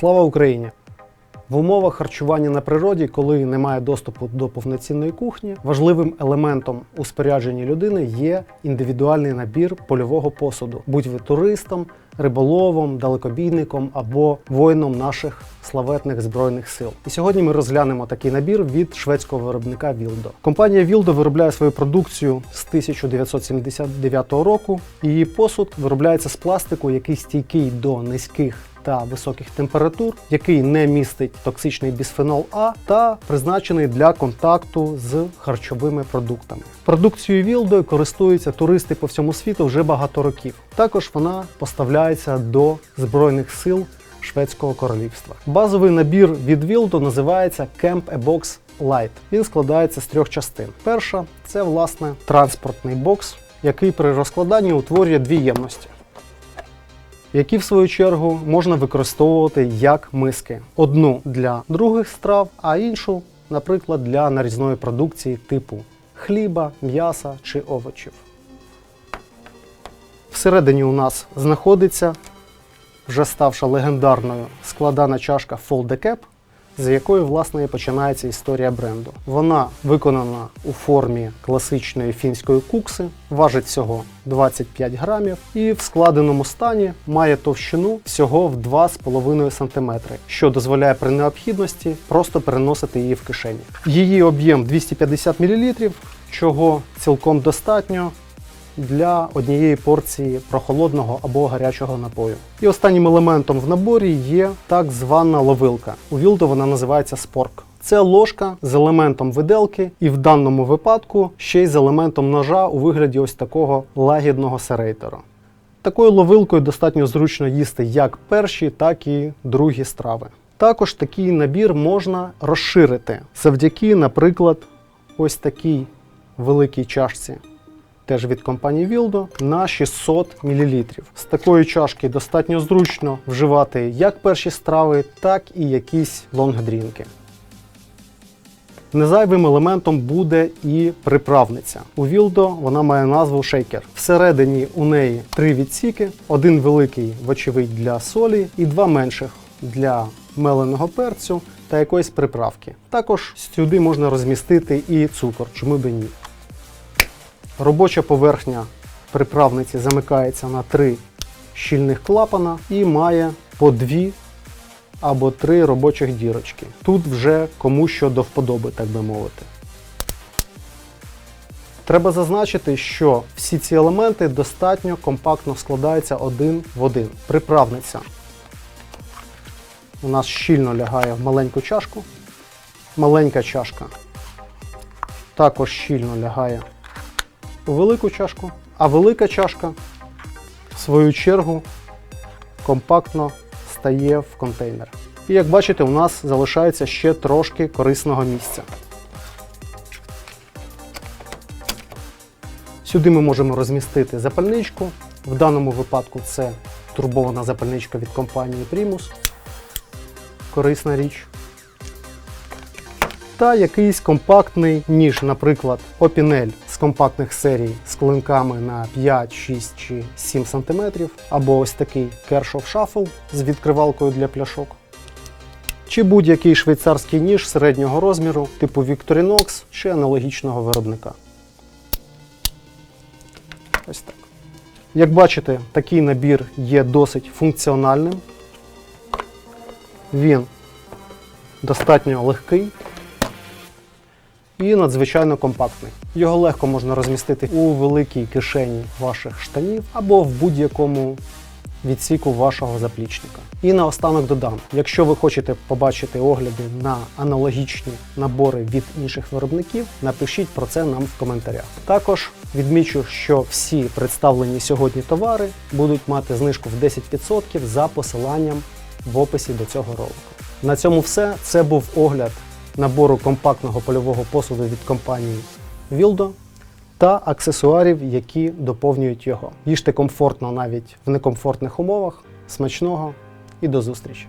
Слава Україні! В умовах харчування на природі, коли немає доступу до повноцінної кухні, важливим елементом у спорядженні людини є індивідуальний набір польового посуду, будь ви туристом, риболовом, далекобійником або воїном наших славетних збройних сил. І сьогодні ми розглянемо такий набір від шведського виробника Вілдо. Компанія Вілдо виробляє свою продукцію з 1979 року. Її посуд виробляється з пластику, який стійкий до низьких та високих температур, який не містить токсичний бісфенол А та призначений для контакту з харчовими продуктами. Продукцією Вілдо користуються туристи по всьому світу вже багато років. Також вона поставляється до збройних сил Шведського королівства. Базовий набір від Вілдо називається Camp A Box Light. Він складається з трьох частин. Перша це власне транспортний бокс, який при розкладанні утворює дві ємності які в свою чергу можна використовувати як миски: одну для других страв, а іншу, наприклад, для нарізної продукції типу хліба, м'яса чи овочів. Всередині у нас знаходиться вже ставша легендарною складана чашка Fold the Cap, з якої власне і починається історія бренду. Вона виконана у формі класичної фінської кукси, важить всього 25 грамів і в складеному стані має товщину всього в 2,5 см, що дозволяє при необхідності просто переносити її в кишені. Її об'єм 250 мл, чого цілком достатньо для однієї порції прохолодного або гарячого напою. І останнім елементом в наборі є так звана ловилка. У Вілдо вона називається спорк. Це ложка з елементом виделки, і в даному випадку ще й з елементом ножа у вигляді ось такого лагідного серейтера. Такою ловилкою достатньо зручно їсти як перші, так і другі страви. Також такий набір можна розширити завдяки, наприклад, ось такій великій чашці теж від компанії Вілдо, на 600 мл. З такої чашки достатньо зручно вживати як перші страви, так і якісь лонгдрінки. Незайвим елементом буде і приправниця. У Вілдо вона має назву шейкер. Всередині у неї три відсіки: один великий, вочевидь, для солі, і два менших для меленого перцю та якоїсь приправки. Також сюди можна розмістити і цукор, чому би ні. Робоча поверхня приправниці замикається на три щільних клапана і має по дві або три робочих дірочки. Тут вже кому що до вподоби, так би мовити. Треба зазначити, що всі ці елементи достатньо компактно складаються один в один. Приправниця у нас щільно лягає в маленьку чашку. Маленька чашка також щільно лягає велику чашку, а велика чашка, в свою чергу, компактно стає в контейнер. І як бачите, у нас залишається ще трошки корисного місця. Сюди ми можемо розмістити запальничку. В даному випадку це турбована запальничка від компанії Primus. Корисна річ та якийсь компактний ніж, наприклад, опінель компактних серій з клинками на 5, 6 чи 7 см, або ось такий Kershaw Shuffle з відкривалкою для пляшок. Чи будь-який швейцарський ніж середнього розміру, типу Victorinox чи аналогічного виробника. Ось так. Як бачите, такий набір є досить функціональним. Він достатньо легкий і надзвичайно компактний. Його легко можна розмістити у великій кишені ваших штанів або в будь-якому відсіку вашого заплічника. І наостанок додам, якщо ви хочете побачити огляди на аналогічні набори від інших виробників, напишіть про це нам в коментарях. Також відмічу, що всі представлені сьогодні товари будуть мати знижку в 10% за посиланням в описі до цього ролику. На цьому все. Це був огляд набору компактного польового посуду від компанії Wildo та аксесуарів, які доповнюють його. Їжте комфортно навіть в некомфортних умовах. Смачного і до зустрічі!